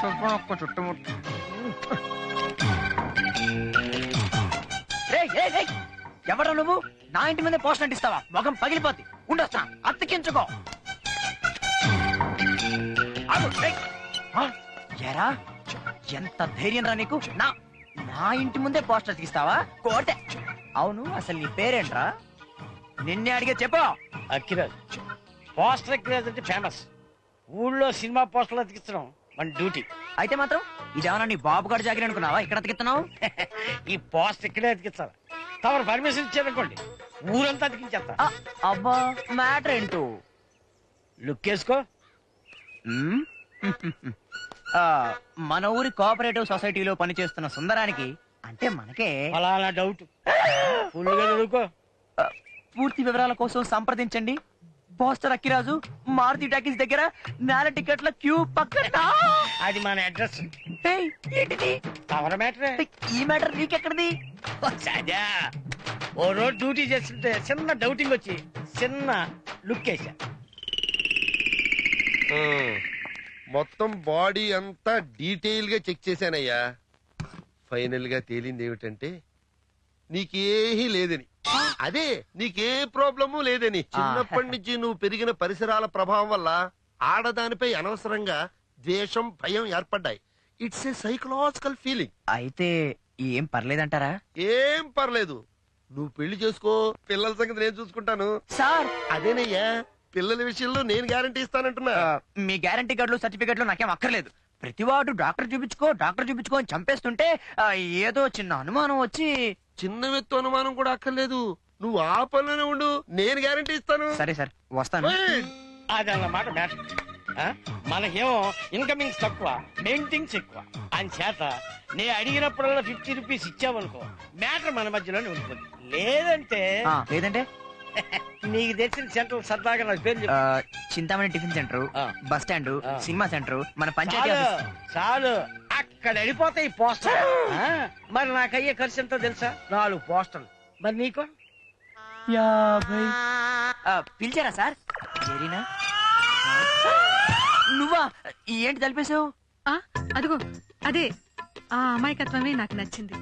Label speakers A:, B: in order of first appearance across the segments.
A: సుబ్బనొక్క చుట్టుముట్టు. ఎవరా నువ్వు? నా ఇంటి మీద పోస్ట్ అంటిస్తావా? మొఖం పగిలిపోద్ది. ఉండొస్తా. ఆ, ఎరా? ఎంత ధైర్యం రా నీకు? నా నా ఇంటి ముందే పోస్టర్ అతికిస్తావా? కోటే అవును అసలు నీ పేరేంట్రా? నిన్నే అడిగే చెప్పు.
B: అక్కిరాజ్. పోస్టర్ అక్కిరాజ్ అంటే ఫేమస్ ఊళ్ళో సినిమా పోస్టర్లు అతికించడం మన డ్యూటీ.
A: అయితే మాత్రం ఇదేమన్నా నీ బాబు గారు జాగిరి అనుకున్నావా? ఇక్కడ అతికిస్తున్నావు
B: ఈ పోస్టర్ ఇక్కడే అతికించాలి తమరు పర్మిషన్ ఇచ్చారనుకోండి ఊరంతా అతికించేస్తా.
A: ఆ, అబ్బా మ్యాటర్ ఏంటో?
B: లుక్ వేసుకో.
A: మ్మ్? ఆ, మన ఊరి కోఆపరేటివ్ సొసైటీలో పనిచేస్తున్న సుందరానికి అంటే మనకే
B: ఫలానా డౌట్ ఫుల్గా చదువుకో.
A: ఆ, పూర్తి వివరాల కోసం సంప్రదించండి. పోస్టర్ అక్కిరాజు మారుతి టాకీస్ దగ్గర నేల టికెట్ల క్యూ పక్కన.
B: అది మన అడ్రస్.
A: ఏయ్, ఏంటిది?
B: మ్యాటరే
A: ఏయ్, ఈ మ్యాటర్ నీకెక్కడిది?
B: సదా ఓ రోజు డ్యూటీ చేస్తుంటే చిన్న డౌటింగ్ వచ్చి చిన్న లుక్ వేసా
C: ఉమ్, మొత్తం బాడీ అంతా డీటెయిల్గా చెక్ చేశానయ్యా. ఫైనల్గా తేలింది ఏమిటంటే నీకేహీ లేదని. అదే నీకే ప్రాబ్లము లేదని. చిన్నప్పటి నుంచి నువ్వు పెరిగిన పరిసరాల ప్రభావం వల్ల ఆడదానిపై అనవసరంగా ద్వేషం భయం ఏర్పడ్డాయి. ఇట్స్ ఏ సైకలాజికల్ ఫీలింగ్
A: అయితే ఏం పర్లేదంటారా?
C: ఏం పర్లేదు. నువ్వు పెళ్ళి చేసుకో పిల్లల సంగతి నేను చూసుకుంటాను.
A: సార్!
C: అదేనయ్యా పిల్లల విషయంలో నేను గ్యారంటీ ఇస్తానంటున్నా.
A: మీ గ్యారంటీ కార్డులు సర్టిఫికెట్లు నాకేం అక్కర్లేదు. ప్రతివాడు డాక్టర్ చూపించుకో డాక్టర్ చూపించుకో అని చంపేస్తుంటే ఆ, ఏదో చిన్న అనుమానం వచ్చి
C: చిన్న వ్యక్తి అనుమానం కూడా అక్కర్లేదు. నువ్వు ఆ పనిలోనే ఉండు నేను గ్యారంటీ ఇస్తాను.
A: సరే సార్ వస్తాను.
B: అది అన్నమాట మ్యాటర్ మనకేమో ఇన్కమింగ్స్ తక్కువ మెయింటింగ్స్ ఎక్కువ. అని చేత నేను అడిగినప్పుడల్లా ఫిఫ్టీ రూపీస్ ఇచ్చావనుకో మ్యాటర్ మన మధ్యలోనే ఉంటుంది. లేదంటే
A: ఆ, లేదంటే?
B: నీకు తెలిసిన సెంటర్ సరదాగా నాకు పేరు
A: ఆ, చింతామణి టిఫిన్ సెంటర్
B: ఆ.
A: బస్ స్టాండ్
B: ఆ.
A: సినిమా సెంటర్ మన పంచాయతీ
B: చాలు
A: ఆఫీస్.
B: చాలు. అక్కడ వెళ్ళిపోతాయి పోస్టర్. మరి నాకు అయ్యే ఖర్చు ఎంతో తెలుసా? నాలుగు పోస్టర్లు. మరి నీకు?
A: యాభై. పిలిచారా సార్? జరీనా నువ్వా? ఏంటి తలిపేశావు?
D: ఆ అదిగో అదే. ఆ అమాయకత్వమే నాకు నచ్చింది.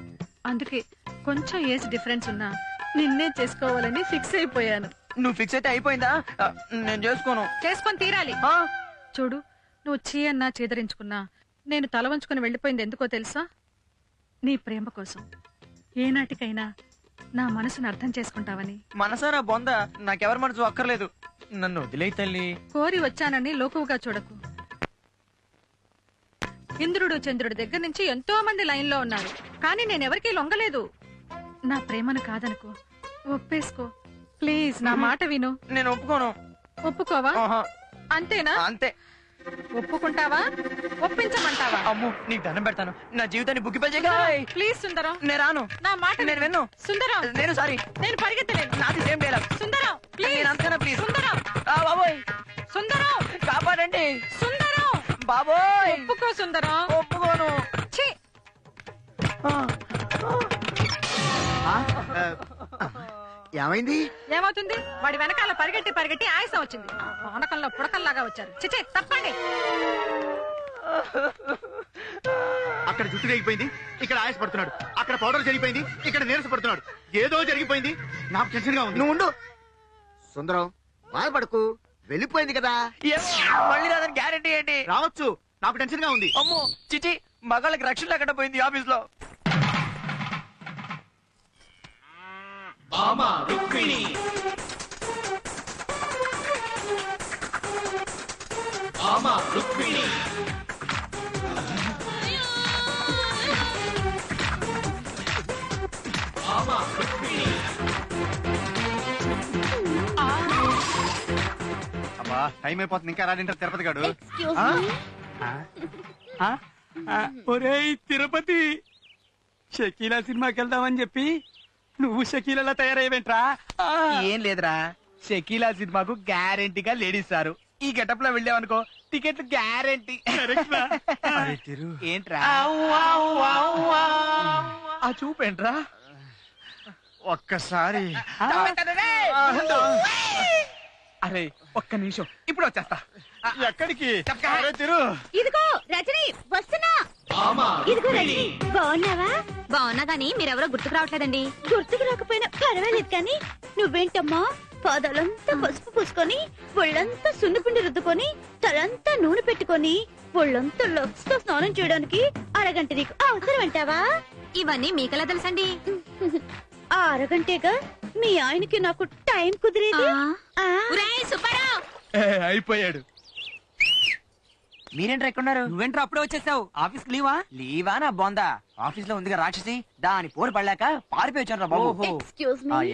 D: అందుకే కొంచెం ఏజ్ డిఫరెన్స్ ఉన్నా నిన్నే చేసుకోవాలని ఫిక్స్ అయిపోయాను.
A: నువ్వు ఫిక్స్ అయితే అయిపోయిందా? నేను చేసుకోను.
D: చేసుకొని తీరాలి.
A: ఆ,
D: చూడు నువ్వు చీ అన్నా చీదరించుకున్నా నేను తల వంచుకుని వెళ్ళిపోయింది ఎందుకో తెలుసా? నీ ప్రేమ కోసం. ఏనాటికైనా నా మనసును అర్థం చేసుకుంటావని.
A: మనసారా బొంద? నాకెవరి మనసు అక్కర్లేదు. నన్ను వదిలేయి తల్లి.
D: కోరి వచ్చానని లోకువుగా చూడకు. ఇంద్రుడు చంద్రుడి దగ్గర నుంచి ఎంతో మంది లైన్లో ఉన్నారు. కానీ నేనెవరికీ లొంగలేదు. నా ప్రేమను కాదనుకో. ఒప్పేసుకో. ప్లీజ్ నా మాట విను.
A: నేను ఒప్పుకోను.
D: ఒప్పుకోవా? అంతేనా?
A: అంతే.
D: ఒప్పుకుంటావా? ఒప్పించమంటావా?
A: అమ్ము నీకు దండం పెడతాను. నా జీవితాన్ని బుక్కి
D: ప్లీజ్ సుందరం.
A: నేను రాను.
D: నా మాట
A: నేను విన్ను.
D: సుందరం.
A: నేను సారీ.
D: నేను పరిగెత్తలేను.
A: నాది సేమ్ డైలాగ్
D: సుందరం ప్లీజ్.
A: నేను అంతకన్నా ప్లీజ్?
D: సుందరం.
A: బాబోయ్.
D: సుందరం.
A: కాపాడండి.
D: సుందరం.
A: బాబోయ్.
D: ఒప్పుకో సుందరం.
A: ఒప్పుకోను.
D: ఛీ.
E: ఏమైంది?
D: ఏమవుతుంది? వాడి వెనకాల పరిగెట్టి పరిగెట్టి ఆయాసం వచ్చింది. పానకంలో పుడకల్లాగా వచ్చారు. చిచే తప్పండి.
E: అక్కడ జుట్టు తెగిపోయింది ఇక్కడ ఆయాస పడుతున్నాడు. అక్కడ పౌడర్ జరిగిపోయింది. ఇక్కడ నీరస పడుతున్నాడు. ఏదో జరిగిపోయింది. నాకు టెన్షన్గా ఉంది.
A: నువ్వు ఉండు.
E: సుందరం బాధపడకు. వెళ్ళిపోయింది కదా.
A: మళ్ళీ రాదని గ్యారెంటీ ఏంటి?
E: రావచ్చు. నాకు టెన్షన్గా ఉంది.
A: అమ్మో చిచి మగాళ్ళకి రక్షణ లేకుండా పోయింది ఆఫీస్లో.
E: అబ్బా టైం అయిపోతుంది ఇంకా రాడింటారు తిరుపతి గాడు.
F: ఒరేయ్ తిరుపతి. షకీలా సినిమాకి వెళ్దామని చెప్పి నువ్వు షకీలా తయారయ్యేంట్రా
A: ఏం లేదురా.
F: షకీలా సినిమాకు గ్యారెంటీగా లేడీస్ సారు. ఈ గెటప్లో వెళ్ళావనుకో టికెట్లు గ్యారెంటీ.
A: ఏంట్రా?
F: ఆ చూపేంట్రా ఒక్కసారి. అరే ఒక్క నిమిషం. ఇప్పుడు వచ్చేస్తా.
E: ఎక్కడికి?
G: ఇదిగో రజని వస్తున్నా. ఇదిగో రజని బాగున్నావా? బాగున్నా గానీ మీరెవరో గుర్తుకు రావట్లేదండి. గుర్తుకు రాకపోయినా పర్వాలేదు కానీ నువ్వేంటమ్మా? పాదాలంతా పసుపు పూసుకొని ఒళ్ళంతా సున్నిపిండి రుద్దుకొని తలంతా నూనె పెట్టుకొని ఒళ్ళంతా లక్స్తో స్నానం చేయడానికి అరగంట నీకు అవసరం అంటావా? ఇవన్నీ మీకెలా తెలుసండి? ఆ అరగంటేగా మీ ఆయనకి నాకు టైం కుదిరేది.
E: అయిపోయాడు.
A: మీరేంట్రా ఎక్కడున్నారు
H: నువ్వేంట్రా అప్పుడే వచ్చేసావు? ఆఫీస్ లీవా?
A: లీవా నా బొందా? ఆఫీస్లో ఉందిగా రాక్షసి. దాని పోరు పడలేక పారిపోయి వచ్చాను బాబు.
G: Excuse me.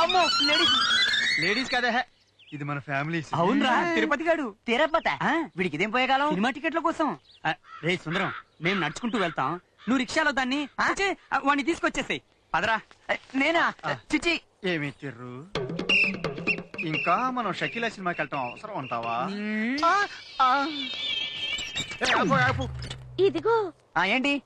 A: అమ్మో లేడీస్
E: లేడీస్ కదా. ఇది మన ఫ్యామిలీ
H: అవునరా. తిరుపతి గాడు.
A: తిరపత. వీడికి ఇదేం పోయే కాలం
H: సినిమా టికెట్ల కోసం. రే సుందరం మేము నడుచుకుంటూ వెళ్తాం. నువ్వు రిక్షాలో దాన్ని వాడిని తీసుకొచ్చేసాయి. పదరా.
A: నేనా? చిచి.
E: ఏమి తిర్రు? ఇంకా మనం షకీలా సినిమాకి వెళ్ళటం అవసరం ఉంటావా.
G: ఇదిగో.
A: ఆ, ఏంటి!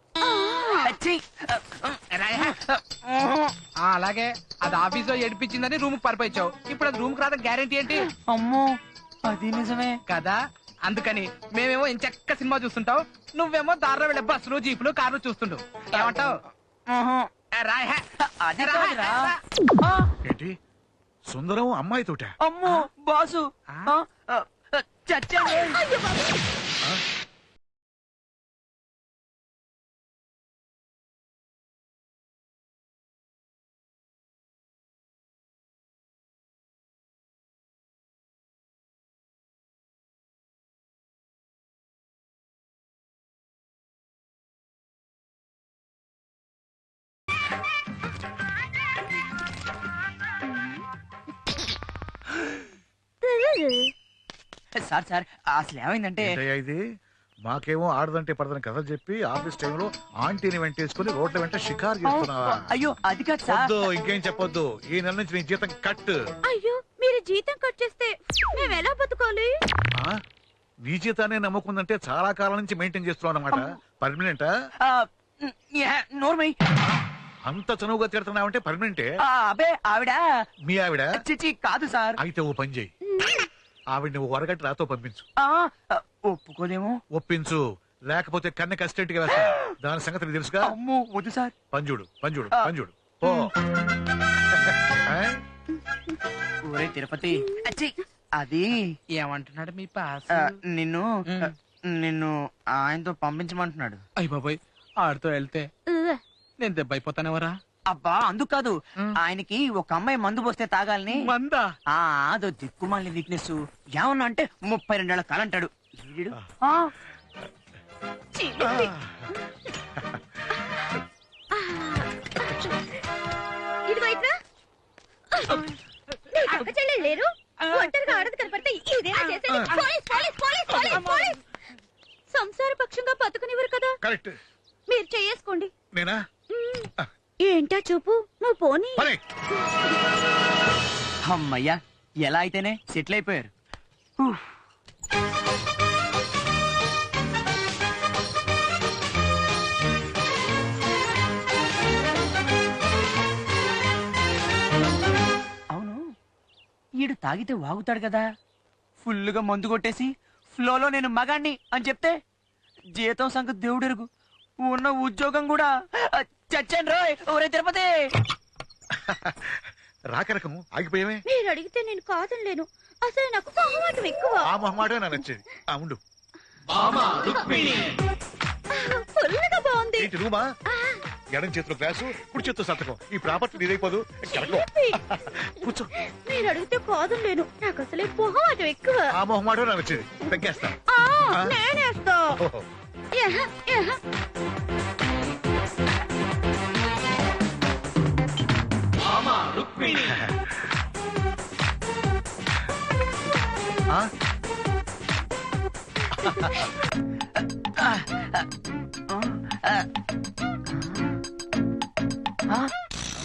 F: ఆ, అలాగే. అది ఆఫీస్లో ఏడిపించిందని రూమ్ పరిపోయించావు. ఇప్పుడు అది రూమ్కి రాదా గ్యారంటీ ఏంటి?
A: అమ్మో అది నిజమే.
F: కదా? అందుకని మేమేమో ఇంచక్క సినిమా చూస్తుంటావు. నువ్వేమో దారిలో వెళ్ళే బస్సులు జీపులు కార్లు చూస్తుంటావు ఏమంటావు?
A: ఆహా.
F: రాయ్ హే.
A: అది
F: రాయ్
A: కాదురా.
F: హే.
A: ఆ,
I: ఏంటి? సుందరం అమ్మాయితోట
A: అమ్మో బాసు. ఆ, ఆ, చచ్చాను. సార్ సార్ అసలు ఏమైందంటే
I: ఏంటయ్యా ఇది? మాకేమో ఆడదంటే పడదని కథలు చెప్పి ఆఫీస్ టైంలో ఆంటీని వెంటేసుకుని రోడ్ల వెంట షికారు చేస్తున్నావా?
A: అయ్యో అది కాదు సార్.
I: వద్దు ఇంకేం చెప్పొద్దు. ఈ నెల నుంచి నీ జీతం కట్.
G: అయ్యో మీరు జీతం కట్ చేస్తే మేము ఎలా బతకాలి
I: ఆ? నీ జీతాన్ని నమ్ముకుందంటే చాలా కాలం నుంచి మెయింటైన్ చేస్తున్నావు అనమాట పర్మనెంట్
A: ఆ, నోర్మై.
I: అంత చనువుగా తిడుతున్నావంటే పర్మనెంటే
A: ఆ, అబే ఆవిడ.
I: మీ ఆవిడ?
A: చిచి కాదు సార్.
I: అయితే ఓ పని చేయి ఆవిడ నువ్వు వరగట్టి రాతో పంపించు.
A: ఆ, ఒప్పుకోదేమో?
I: ఒప్పించు. లేకపోతే కన్నె కస్టెంట్గా వేస్తా దాని సంగతి నీకు తెలుసుగా?
A: అమ్మో వద్దు సార్.
I: పంజుడు పంజుడు పంజుడు. ఓ ఆ?
A: ఊరే తిరుపతి. అచ్చి, అది
F: ఏమంటున్నాడు మీ పాస్?
A: ఆ, నిన్ను. ఆ, నిన్ను ఆయనతో పంపించమంటున్నాడు.
F: అయ్య బాబాయ్ ఆడితో వెళ్తే నేను దెబ్బ అయిపోతానేవరా
A: అబ్బా అందుకు కాదు.
F: ఉమ్.
A: ఆయనకి ఒక అమ్మాయి మందు పోస్తే తాగాలని.
F: మందా?
A: ఆ అదో దిక్కుమాలిన వీక్నెస్ ఏమన్నా అంటే ముప్పై రెండేళ్ళ కాలంటాడు ఈడు, ఆ,
G: ఇదిగో ఇట్రా నీకు అక్క చెల్లెలు లేరు? ఒంటరిగా ఆడదు కనపడితే ఇదేనా చేసేది? Police police police police police. సంసార పక్షంగా బతుకునివ్వరు కదా?
I: కరెక్ట్.
G: మీరు చేసుకోండి.
I: నేనా?
G: ఏంటా చూపు? నువ్వు పోనీ.
A: అమ్మయ్యా ఎలా అయితేనే సెటిల్ అయిపోయారు. అవును ఈడు తాగితే వాగుతాడు కదా. ఫుల్లుగా మందు కొట్టేసి ఫ్లోలో నేను మగాణ్ణి అని చెప్తే జీతం సంగతి దేవుడెరుగు. ఉన్న ఉద్యోగం కూడా చచ్చాను రోయ్. ఒరే తిరుపతి.
I: రాకరకము ఆగిపోయామే
G: మీరు అడిగితే నేను కాదనలేను. అసలు నాకు మొహమాటం ఎక్కువ.
I: ఆ మొహమాటే నాకు నచ్చేది. ఆ ఉండు.
G: ఫుల్గా బాగుంది.
I: ఏంటి రూమా? ఎడం చేతిలో గ్లాసు కుడి చేతిలో సంతకం. ఈ ప్రాపర్టీ నీదైపోదు. కెలకో. కూర్చో.
G: మీరు అడిగితే కాదనలేను. నాకు అసలే మొహమాటం ఎక్కువ.
I: ఆ మొహమాటే నాకు నచ్చేది. తగ్గేస్తా.
G: ఆ, నేనేస్తా.
I: ఓహో.
G: యహ, యహ.
I: ఆ?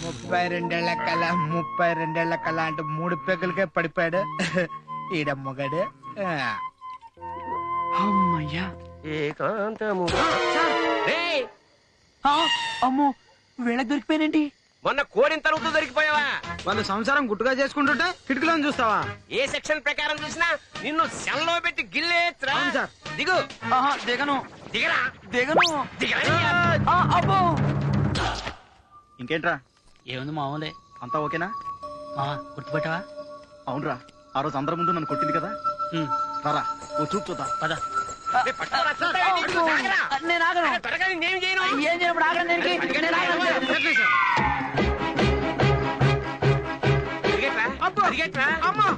F: ముప్పై రెండేళ్ళ కల ముప్పై రెండేళ్ళ కల అంటే మూడు పెగ్గులకే పడిపోయాడు. ఈడ మొగడు.
A: అమ్మయ్యా.
C: ఏకాంతము.
A: ఆ, అమ్మో వీళ్ళకి దొరికిపోయినండి
J: మొన్న కోడిన తరుగుతూ దొరికిపోయావా?
K: వాళ్ళు సంసారం గుట్టుగా చేసుకుంటుంటే కిటికీలో చూస్తావా?
J: ఏ సెక్షన్ ప్రకారం చూసినా నిన్ను సెల్లో పెట్టి గిల్లేత్రా.
K: అవును సార్.
J: దిగు.
A: ఆహా, దిగను.
J: దిగరా.
A: దిగను.
J: దిగరా
A: ఆ, అబ్బో.
E: ఇంకేంట్రా?
A: ఏముంది మామూలే.
E: అంతా ఓకేనా?
A: ఆ, గుర్తుపట్టావా?
E: అవునరా. ఆ రోజు అందరి ముందు నన్ను కొట్టింది కదా?
A: ఉమ్,
E: రారా ఓ చూపు చూద్దాం.
A: పద.
J: ఏ, పట్టుకోరా, చూస్తావా? నీకు తాగరా?
A: నేను ఆగను.
J: అరే, త్వరగా నేనేం చేయను?
A: ఏం చేయప్పుడు ఆగను దీనికి. నేను ఆగను.
J: దిగట్రా? దిగట్రా?